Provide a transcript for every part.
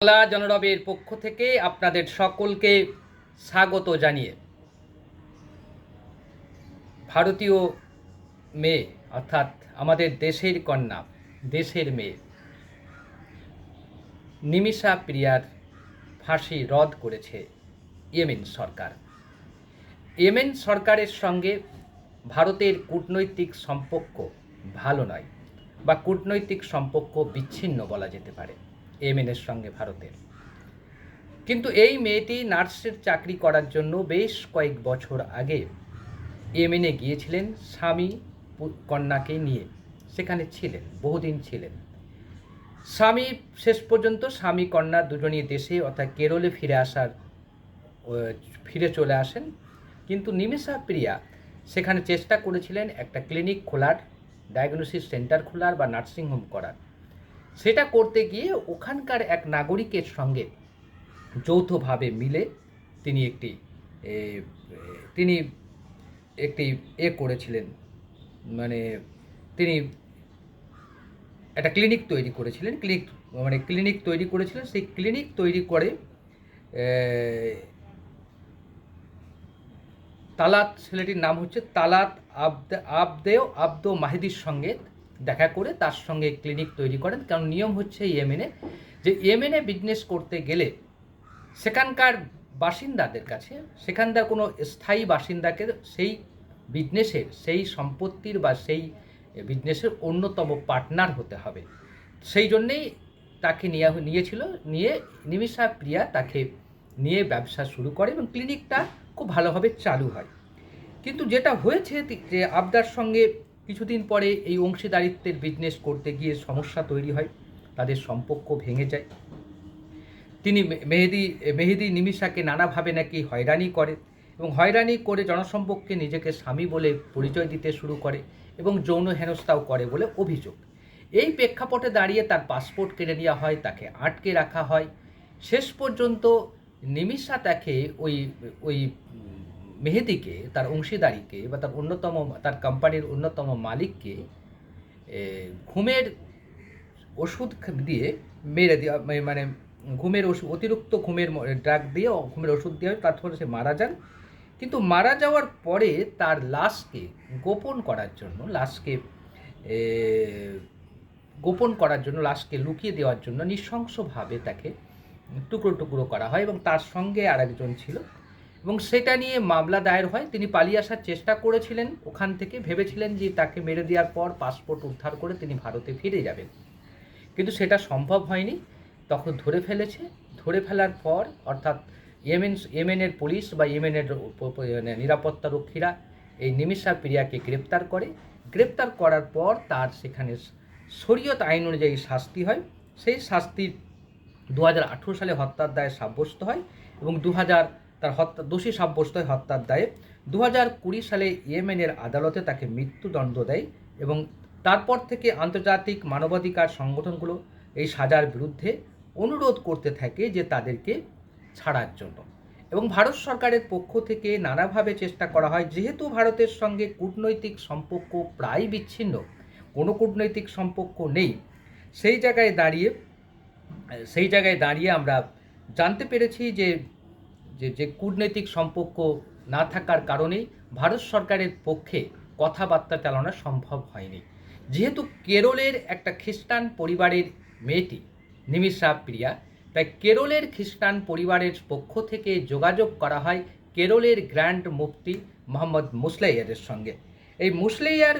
বাংলা জনরবের পক্ষ থেকে আপনাদের সকলকে স্বাগত জানিয়ে ভারতীয় মেয়ে, অর্থাৎ আমাদের দেশের কন্যা, দেশের মেয়ে, নিমিষা প্রিয়ার ফাঁসি রদ করেছে ইয়েমেন সরকার। ইয়েমেন সরকারের সঙ্গে ভারতের কূটনৈতিক সম্পর্ক ভালো নয় বা কূটনৈতিক সম্পর্ক বিচ্ছিন্ন বলা যেতে পারে। ইয়েমেনের সঙ্গে ভারতের। কিন্তু এই মেয়েটি নার্সের চাকরি করার জন্য বেশ কয়েক বছর আগে ইয়েমেনে গিয়েছিলেন স্বামী কন্যাকে নিয়ে। সেখানে ছিলেন, বহুদিন ছিলেন। স্বামী শেষ পর্যন্ত স্বামী কন্যা দুজনই দেশে, অর্থাৎ কেরলে ফিরে আসার ফিরে চলে আসেন। কিন্তু নিমিষা প্রিয়া সেখানে চেষ্টা করেছিলেন একটা ক্লিনিক খোলার, ডায়াগনোসিস সেন্টার খোলার বা নার্সিংহোম করার। সেটা করতে গিয়ে ওখানকার এক নাগরিকের সঙ্গে যৌথভাবে মিলে তিনি একটি তিনি একটি এ করেছিলেন। মানে তিনি একটা ক্লিনিক তৈরি করেছিলেন ক্লিনিক মানে ক্লিনিক তৈরি করেছিলেন, সেই ক্লিনিক তৈরি করে তালাত ছেলেটির নাম হচ্ছে তালাত আবদে, আবদেও আব্দো মাহিদির সঙ্গে দেখা করে তার সঙ্গে ক্লিনিক তৈরি করেন। কারণ নিয়ম হচ্ছে ইয়েমেনে যে ইয়েমেনে বিজনেস করতে গেলে সেখানকার বাসিন্দাদের কাছে, সেখানকার কোনো স্থায়ী বাসিন্দাকে সেই বিজনেসের সেই সম্পত্তির বা সেই বিজনেসের অন্যতম পার্টনার হতে হবে। সেই জন্যেই তাকে নিয়ে নিয়েছিল, নিয়ে নিমিষা প্রিয়া তাকে নিয়ে ব্যবসা শুরু করে এবং ক্লিনিকটা খুব ভালোভাবে চালু হয়। কিন্তু যেটা হয়েছে যে আবদার সঙ্গে কিছুদিন পরে এই অংশীদারিত্বের বিজনেস করতে গিয়ে সমস্যা তৈরি হয়, তাদের সম্পর্ক ভেঙে যায়। তিনি মেহেদি মেহেদি নিমিষাকে নানাভাবে নাকি হয়রানি করে এবং হয়রানি করে জনসম্পর্কে নিজেকে স্বামী বলে পরিচয় দিতে শুরু করে এবং যৌন হেনস্থাও করে বলে অভিযোগ। এই প্রেক্ষাপটে দাঁড়িয়ে তার পাসপোর্ট কেড়ে নেওয়া হয়, তাকে আটকে রাখা হয়। শেষ পর্যন্ত নিমিষা তাকে ওই ওই মেহেদিকে, তার অংশীদারিকে বা তার অন্যতম, তার কোম্পানির অন্যতম মালিককে ঘুমের ওষুধ দিয়ে মেরে দেওয়া মানে ঘুমের ওষুধ অতিরিক্ত ঘুমের ড্রাগ দিয়ে ঘুমের ওষুধ দেওয়া হয় তার ফলে সে মারা যান। কিন্তু মারা যাওয়ার পরে তার লাশকে গোপন করার জন্য, লাশকে গোপন করার জন্য, লাশকে লুকিয়ে দেওয়ার জন্য নৃশংসভাবে তাকে টুকরো টুকরো করা হয় এবং তার সঙ্গে আরেকজন ছিল এবং সেটা নিয়ে মামলা দায়ের হয়। তিনি পালিয়ে আসার চেষ্টা করেছিলেন। ওখান থেকে ভেবেছিলেন যে তাকে মেরে দেওয়ার পর পাসপোর্ট উদ্ধার করে তিনি ভারতে ফিরে যাবেন। কিন্তু সেটা সম্ভব হয়নি। তখন ধরে ফেলেছে। ধরে ফেলার পর, অর্থাৎ ইয়েমেন, ইয়েমেনের পুলিশ বা ইয়েমেনের মানে নিরাপত্তা রক্ষীরা এই নিমিষা প্রিয়াকে গ্রেপ্তার করে। গ্রেপ্তার করার পর তার সেখানে শরীয়ত আইন অনুযায়ী শাস্তি হয়। সেই শাস্তি দু হাজার আঠেরো সালে হত্যার দায়ে সাব্যস্ত হয় এবং দু হাজার তার হত্যা, দোষী সাব্যস্ত হয় হত্যার দায়ে দু হাজার কুড়ি সালে ইয়েমেনের আদালতে তাকে মৃত্যুদণ্ড দেয় এবং তারপর থেকে আন্তর্জাতিক মানবাধিকার সংগঠনগুলো এই সাজার বিরুদ্ধে অনুরোধ করতে থাকে যে তাদেরকে ছাড়ার জন্য। এবং ভারত সরকারের পক্ষ থেকে নানাভাবে চেষ্টা করা হয়, যেহেতু ভারতের সঙ্গে কূটনৈতিক সম্পর্ক প্রায় বিচ্ছিন্ন, কোনো কূটনৈতিক সম্পর্ক নেই, সেই জায়গায় দাঁড়িয়ে, সেই জায়গায় দাঁড়িয়ে আমরা জানতে পেরেছি যে যে যে কূটনৈতিক সম্পর্ক না থাকার কারণেই ভারত সরকারের পক্ষে কথাবার্তা চালানো সম্ভব হয়নি। যেহেতু কেরলের একটা খ্রিস্টান পরিবারের মেয়েটি নিমিষা প্রিয়া, তাই কেরলের খ্রিস্টান পরিবারের পক্ষ থেকে যোগাযোগ করা হয় কেরলের গ্র্যান্ড মুফতি মোহাম্মদ মুসলাইয়ারের সঙ্গে। এই মুসলাইয়ার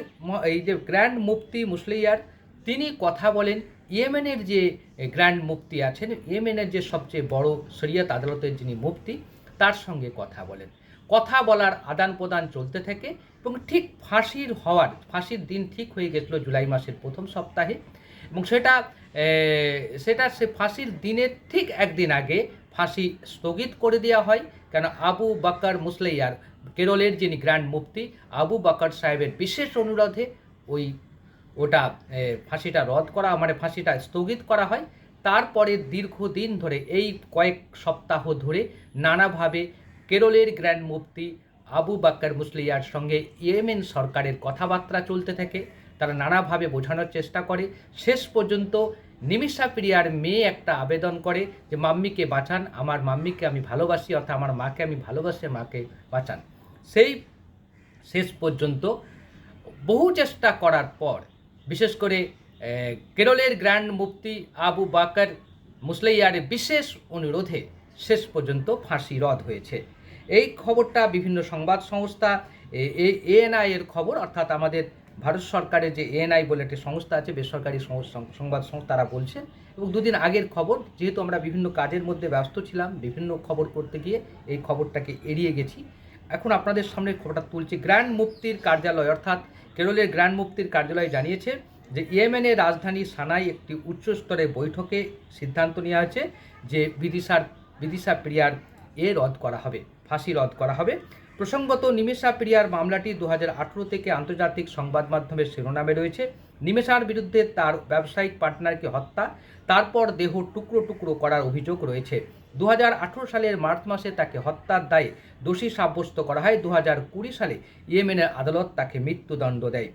এই যে গ্র্যান্ড মুফতি মুসলাইয়ার, তিনি কথা বলেন ইয়েমেনের যে গ্র্যান্ড মুফতি আছেন, ইয়েমেনের যে সবচেয়ে বড় শরিয়ত আদালতের যিনি মুফতি, তার সঙ্গে কথা বলেন। কথা বলার আদান প্রদান চলতে থাকে এবং ঠিক ফাঁসির হওয়ার, ফাঁসির দিন ঠিক হয়ে গেছিল জুলাই মাসের প্রথম সপ্তাহে এবং সেটা সেটা সে ফাঁসির দিনের ঠিক একদিন আগে ফাঁসি স্থগিত করে দেওয়া হয়। কেন আবু বাকার মুসলাইয়ার কেরলের যিনি গ্র্যান্ড মুফতি, আবু বাকার সাহেবের বিশেষ অনুরোধে ওই ওটা ফাঁসিটা রদ করা মানে ফাঁসিটা স্থগিত করা হয়। তারপরে দীর্ঘদিন ধরে, এই কয়েক সপ্তাহ ধরে নানাভাবে কেরলের গ্র্যান্ড মুফতি আবু বাক্কার মুসলিয়ার সঙ্গে ইয়েমেন সরকারের কথাবার্তা চলতে থাকে। তারা নানাভাবে বোঝানোর চেষ্টা করে। শেষ পর্যন্ত নিমিষা প্রিয়ার মেয়ে একটা আবেদন করে যে, মাম্মিকে বাঁচান, আমার মাম্মিকে আমি ভালোবাসি, অর্থাৎ আমার মাকে আমি ভালোবাসি, মাকে বাঁচান। সেই শেষ পর্যন্ত বহু চেষ্টা করার পর বিশেষ করে কেরলের গ্র্যান্ড মুফতি আবু বাকর মুসলাইয়ারের বিশেষ অনুরোধে শেষ পর্যন্ত ফাঁসি রদ হয়েছে। এই খবরটা বিভিন্ন সংবাদ সংস্থা এএনআই এর খবর, অর্থাৎ আমাদের ভারত সরকারের যে এএনআই বলে একটি সংস্থা আছে, বেসরকারি সংবাদ সংস্থা তারা বলছে। এবং দুদিন আগের খবর, যেহেতু আমরা বিভিন্ন কাজের মধ্যে ব্যস্ত ছিলাম, বিভিন্ন খবর করতে গিয়ে এই খবরটাকে এড়িয়ে গেছি। এখন আপনাদের সামনে খবরটা তুলছি। গ্র্যান্ড মুফতির কার্যালয়, অর্থাৎ কেরলের গ্র্যান্ড মুক্তির কার্যালয় জানিয়েছে যে ইয়েমেনের রাজধানী সানাই একটি উচ্চস্তরের বৈঠকে সিদ্ধান্ত নেওয়া হয়েছে যে বিদিশার, বিদিশা প্রিয়ার এ রদ করা হবে, ফাঁসি রদ করা হবে। প্রসঙ্গত, নিমেষা প্রিয়ার মামলাটি দু হাজার আঠারো থেকে আন্তর্জাতিক সংবাদ মাধ্যমের শিরোনামে রয়েছে। নিমেষার বিরুদ্ধে তার ব্যবসায়িক পার্টনারকে হত্যা, তারপর দেহ টুকরো টুকরো করার অভিযোগ রয়েছে। দু হাজার আঠেরো সালের মার্চ মাসে তাকে হত্যার দায়ে দোষী সাব্যস্ত করা হয়। দু হাজার কুড়ি সালে ইয়েমেনের আদালত তাকে মৃত্যুদণ্ড দেয়।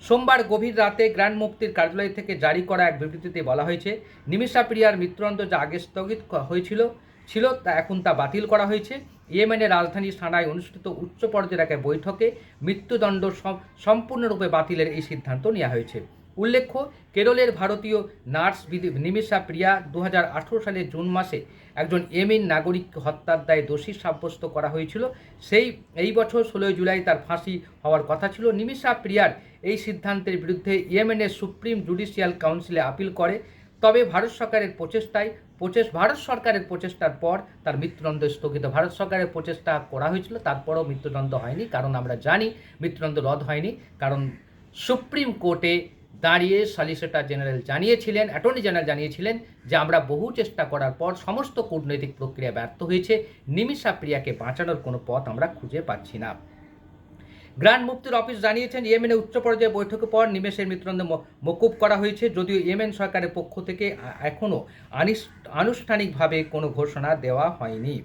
সোমবার গভীর রাতে গ্র্যান্ড মুক্তির কার্যালয় থেকে জারি করা এক বিবৃতিতে বলা হয়েছে, নিমিষা প্রিয়ার মৃত্যুদণ্ড যা আগে স্থগিত হয়েছিল, ছিল তা এখন তা বাতিল করা হয়েছে। ইয়েমেনের রাজধানী সানায় অনুষ্ঠিত উচ্চ পর্যায়ের এক বৈঠকে মৃত্যুদণ্ড সম- সম্পূর্ণরূপে বাতিলের এই সিদ্ধান্ত নেওয়া হয়েছে। উল্লেখ্য, কেরলের ভারতীয় নার্স নিমিষা প্রিয়া দু সালের জুন মাসে একজন এমিন নাগরিক হত্যার দায়ে দোষী সাব্যস্ত করা হয়েছিল। সেই, এই বছর ষোলোই জুলাই তার ফাঁসি হওয়ার কথা ছিল। নিমিষা প্রিয়ার এই সিদ্ধান্তের বিরুদ্ধে ইয়েমেনের সুপ্রিম জুডিশিয়াল কাউন্সিলে আপিল করে। তবে ভারত সরকারের প্রচেষ্টায়, প্রচেষ, ভারত সরকারের প্রচেষ্টার পর তার মৃত্যুদণ্ড স্থগিত। ভারত সরকারের প্রচেষ্টা করা হয়েছিল, তারপরও মৃত্যুদণ্ড হয়নি। কারণ আমরা জানি, মৃত্যুদণ্ড রদ হয়নি। কারণ সুপ্রিম কোর্টে দাঁড়িয়ে সলিসিটর জেনারেল জানিয়েছিলেন অ্যাটর্নি জেনারেল জানিয়েছিলেন যে আমরা বহু চেষ্টা করার পর সমস্ত কূটনৈতিক প্রক্রিয়া ব্যর্থ হয়েছে, নিমিষা প্রিয়াকে বাঁচানোর কোনো পথ আমরা খুঁজে পাচ্ছি না। গ্র্যান্ড মুফতির অফিস জানিয়েছেন ইয়েমেনে উচ্চ পর্যায়ে বৈঠকের পর নিমেষের মৃত্যুদণ্ড মকুব করা হয়েছে, যদিও ইয়েমেন সরকারের পক্ষ থেকে এখনও আনুষ্ঠানিকভাবে কোনো ঘোষণা দেওয়া হয়নি।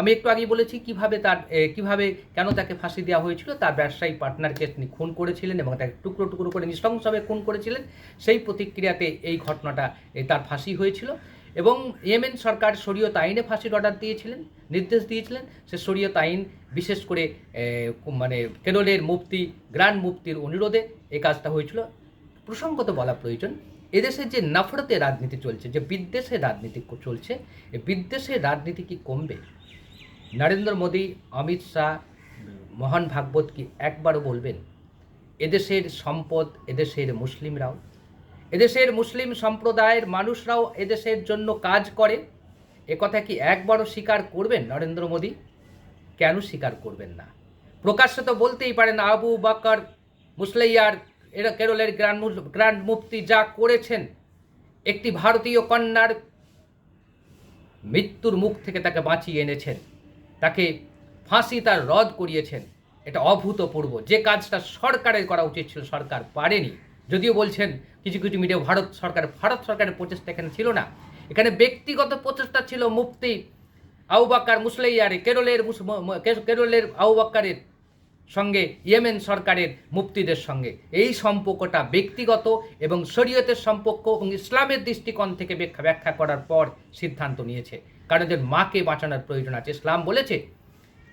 আমি একটু আগেই বলেছি কীভাবে তার কীভাবে কেন তাকে ফাঁসি দেওয়া হয়েছিল, তার ব্যবসায়ী পার্টনারকে তিনি খুন করেছিলেন এবং তাকে টুকরো টুকরো করে নৃশংসভাবে খুন করেছিলেন। সেই প্রতিক্রিয়াতে এই ঘটনাটা তার ফাঁসি হয়েছিল এবং ইয়েমেন সরকার শরীয়ত আইনে ফাঁসির অর্ডার দিয়েছিলেন, নির্দেশ দিয়েছিলেন। সে শরীয়ত আইন বিশেষ করে মানে কেরলের মুফতি গ্র্যান্ড মুফতির অনুরোধে এই কাজটা হয়েছিল। প্রসঙ্গত বলা প্রয়োজন, এদেশে যে নফরতের রাজনীতি চলছে, যে বিদ্বেষের রাজনীতি চলছে এই বিদ্বেষের রাজনীতি কি কমবে? নরেন্দ্র মোদী, অমিত শাহ, মহান ভাগবত কি একবারও বলবেন? এদেশের সম্পদ, এদেশের মুসলিমরাও। এদেশের মুসলিম সম্প্রদায়ের মানুষরাও এদেশের জন্য কাজ করে। একথা কি একবারও স্বীকার করবেন নরেন্দ্র মোদী? কেন স্বীকার করবেন না? প্রকাশ্যে তো বলতেই পারেন, আবু বাকর মুসলাইয়ার এরা কেরলের গ্র্যান্ড গ্র্যান্ড মুফতি যা করেছেন। একটি ভারতীয় কন্যার মৃত্যুর মুখ থেকে তাকে বাঁচিয়ে এনেছেন। তাকে ফাঁসি তার রদ করিয়েছেন। এটা অভূতপূর্ব। যে কাজটা সরকারের করা উচিত ছিল, সরকার পারেনি। যদিও বলছেন, কিছু কিছু মিডিয়া ভারত সরকার, ভারত সরকারের প্রচেষ্টা এখানে ছিল না। এখানে ব্যক্তিগত প্রচেষ্টা ছিল মুফতি আউবাক্কার মুসলাইয়ারে, কেরলের কেরলের আউবাক্কারের সঙ্গে, ইয়েমেন সরকারের মুফতিদের সঙ্গে। এই সম্পর্কটা ব্যক্তিগত এবং শরীয়তের সম্পর্ক এবং ইসলামের দৃষ্টিকোণ থেকে ব্যাখ্যা ব্যাখ্যা করার পর সিদ্ধান্ত নিয়েছে। কারণ এদের মাকে বাঁচানোর প্রয়োজন আছে। ইসলাম বলেছে,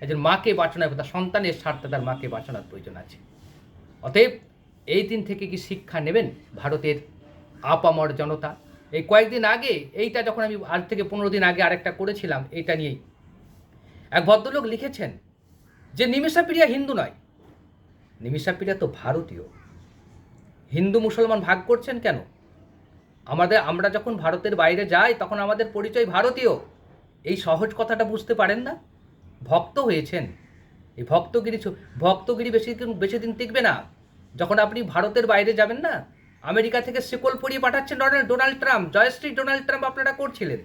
একজন মাকে বাঁচানোর তার সন্তানের স্বার্থে তার মাকে বাঁচানোর প্রয়োজন আছে। অতএব এই দিন থেকে কি শিক্ষা নেবেন ভারতের আপামর জনতা? এই কয়েকদিন আগে, এইটা যখন আমি আজ থেকে পনেরো দিন আগে আরেকটা করেছিলাম, এইটা নিয়েই। এক ভদ্রলোক লিখেছেন যে, নিমিষা প্রিয়া হিন্দু নয়। নিমিষা প্রিয়া তো ভারতীয়। হিন্দু মুসলমান ভাগ করছেন কেন? আমাদের, আমরা যখন ভারতের বাইরে যাই, তখন আমাদের পরিচয় ভারতীয়। এই সহজ কথাটা বুঝতে পারেন না? ভক্ত হয়েছেন। এই ভক্তগিরি ভক্তগিরি বেশি দিন বেশি দিন টিকবে না। যখন আপনি ভারতের বাইরে যাবেন না, আমেরিকা থেকে শিকল পরিয়ে পাঠাচ্ছেন ডোনাল্ড ডোনাল্ড ট্রাম্প জয়শ্রী ডোনাল্ড ট্রাম্প আপনারা করছিলেন।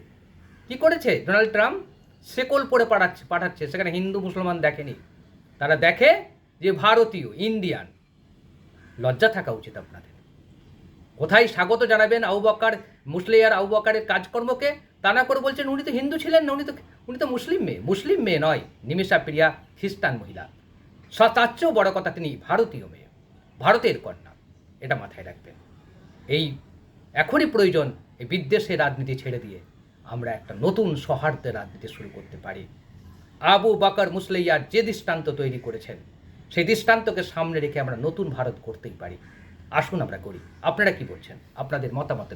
কি করেছে ডোনাল্ড ট্রাম্প? শেকল পরে পাঠাচ্ছে পাঠাচ্ছে। সেখানে হিন্দু, মুসলমান দেখেনি। তারা দেখে যে ভারতীয়, ইন্ডিয়ান। লজ্জা থাকা উচিত আপনাদের। কোথায় স্বাগত জানাবেন আউবাক্কার মুসলিয়ার আউবাক্কারের কাজকর্মকে তা না করে বলছেন, উনি তো হিন্দু ছিলেন না, উনি তো উনি তো মুসলিম মেয়ে মুসলিম মেয়ে নয়, নিমিষা প্রিয়া খ্রিস্টান মহিলা। তার চেয়েও বড় কথা তিনি ভারতীয় মেয়ে, ভারতের কন্যা। এটা মাথায় রাখবেন। এই এখনই প্রয়োজন এই বিদ্বেষের রাজনীতি ছেড়ে দিয়ে আমরা একটা নতুন সৌহার্দ্যের রাজনীতি শুরু করতে পারি। আবু বাকর মুসলাইয়ার যে দৃষ্টান্ত তৈরি করেছেন, সেই দৃষ্টান্তকে সামনে রেখে আমরা নতুন ভারত করতেই পারি। আসুন আমরা করি আপনারা কি বলছেন? আপনাদের মতামতের